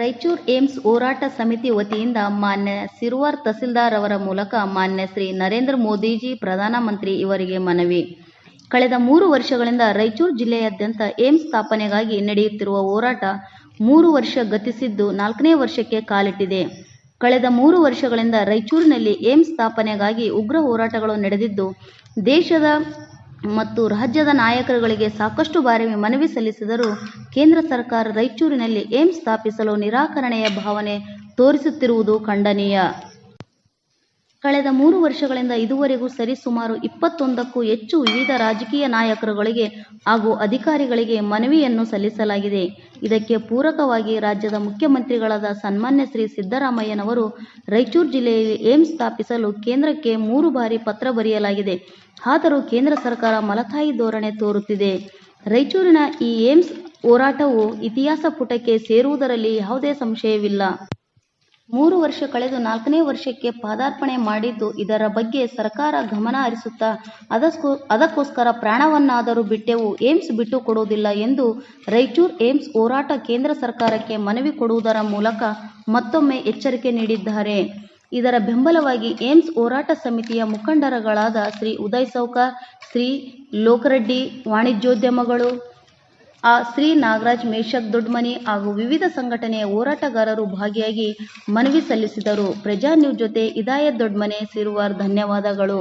Raichur AIIMS ಹೋರಾಟ ಸಮಿತಿ ವತಿಯಿಂದ ಮಾನ್ಯ ಸಿರುವಾರ್ ತಹಸೀಲ್ದಾರ್ ಅವರ ಮೂಲಕ ಮಾನ್ಯ ಶ್ರೀ ನರೇಂದ್ರ ಮೋದಿಜಿ ಪ್ರಧಾನಮಂತ್ರಿ ಇವರಿಗೆ ಮನವಿ. ಕಳೆದ ಮೂರು ವರ್ಷಗಳಿಂದ ರಾಯಚೂರು ಜಿಲ್ಲೆಯಾದ್ಯಂತ ಏಮ್ಸ್ ಸ್ಥಾಪನೆಗಾಗಿ ನಡೆಯುತ್ತಿರುವ ಹೋರಾಟ ಮೂರು ವರ್ಷ ಗತಿಸಿದ್ದು ನಾಲ್ಕನೇ ವರ್ಷಕ್ಕೆ ಕಾಲಿಟ್ಟಿದೆ. ಕಳೆದ ಮೂರು ವರ್ಷಗಳಿಂದ ರಾಯಚೂರಿನಲ್ಲಿ ಏಮ್ಸ್ ಸ್ಥಾಪನೆಗಾಗಿ ಉಗ್ರ ಹೋರಾಟಗಳು ನಡೆದಿದ್ದು, ದೇಶದ ಮತ್ತು ರಾಜ್ಯದ ನಾಯಕರುಗಳಿಗೆ ಸಾಕಷ್ಟು ಬಾರಿ ಮನವಿ ಸಲ್ಲಿಸಿದರೂ ಕೇಂದ್ರ ಸರ್ಕಾರ ರಾಯಚೂರಿನಲ್ಲಿ ಏಮ್ಸ್ ಸ್ಥಾಪಿಸಲು ನಿರಾಕರಣೆಯ ಭಾವನೆ ತೋರಿಸುತ್ತಿರುವುದು ಖಂಡನೀಯ. ಕಳೆದ ಮೂರು ವರ್ಷಗಳಿಂದ ಇದುವರೆಗೂ ಸರಿಸುಮಾರು ಇಪ್ಪತ್ತೊಂದಕ್ಕೂ ಹೆಚ್ಚು ವಿವಿಧ ರಾಜಕೀಯ ನಾಯಕರುಗಳಿಗೆ ಹಾಗೂ ಅಧಿಕಾರಿಗಳಿಗೆ ಮನವಿಯನ್ನು ಸಲ್ಲಿಸಲಾಗಿದೆ. ಇದಕ್ಕೆ ಪೂರಕವಾಗಿ ರಾಜ್ಯದ ಮುಖ್ಯಮಂತ್ರಿಗಳಾದ ಸನ್ಮಾನ್ಯ ಶ್ರೀ ಸಿದ್ದರಾಮಯ್ಯನವರು ರಾಯಚೂರು ಜಿಲ್ಲೆಯಲ್ಲಿ ಏಮ್ಸ್ ಸ್ಥಾಪಿಸಲು ಕೇಂದ್ರಕ್ಕೆ ಮೂರು ಬಾರಿ ಪತ್ರ ಬರೆಯಲಾಗಿದೆ. ಆದರೂ ಕೇಂದ್ರ ಸರ್ಕಾರ ಮಲತಾಯಿ ಧೋರಣೆ ತೋರುತ್ತಿದೆ. ರಾಯಚೂರಿನ ಈ ಏಮ್ಸ್ ಹೋರಾಟವು ಇತಿಹಾಸ ಪುಟಕ್ಕೆ ಸೇರುವುದರಲ್ಲಿ ಯಾವುದೇ ಸಂಶಯವಿಲ್ಲ. ಮೂರು ವರ್ಷ ಕಳೆದು ನಾಲ್ಕನೇ ವರ್ಷಕ್ಕೆ ಪಾದಾರ್ಪಣೆ ಮಾಡಿದ್ದು ಇದರ ಬಗ್ಗೆ ಸರ್ಕಾರ ಗಮನ ಹರಿಸುತ್ತಾ ಅದಕ್ಕೋ ಅದಕ್ಕೋಸ್ಕರ ಪ್ರಾಣವನ್ನಾದರೂ ಬಿಟ್ಟೆವು. ಏಮ್ಸ್ ಬಿಟ್ಟು ಕೊಡುವುದಿಲ್ಲ ಎಂದು ರಾಯಚೂರು ಏಮ್ಸ್ ಹೋರಾಟ ಕೇಂದ್ರ ಸರ್ಕಾರಕ್ಕೆ ಮನವಿ ಕೊಡುವುದರ ಮೂಲಕ ಮತ್ತೊಮ್ಮೆ ಎಚ್ಚರಿಕೆ ನೀಡಿದ್ದಾರೆ. ಇದರ ಬೆಂಬಲವಾಗಿ ಏಮ್ಸ್ ಹೋರಾಟ ಸಮಿತಿಯ ಮುಖಂಡರುಗಳಾದ ಶ್ರೀ ಉದಯ್ ಸೌಕರ್, ಶ್ರೀ ಲೋಕರೆಡ್ಡಿ, ವಾಣಿಜ್ಯೋದ್ಯಮಗಳು ಆ ಶ್ರೀ ನಾಗರಾಜ್ ಮೇಷಕ್ ದೊಡ್ಮನಿ ಹಾಗೂ ವಿವಿಧ ಸಂಘಟನೆಯ ಹೋರಾಟಗಾರರು ಭಾಗಿಯಾಗಿ ಮನವಿ ಸಲ್ಲಿಸಿದರು. ಪ್ರಜಾ ನ್ಯೂಸ್ ಜೊತೆ ಇದಾಯತ್ ದೊಡ್ಮನೆ ಸಿರುವಾರ್ ಧನ್ಯವಾದಗಳು.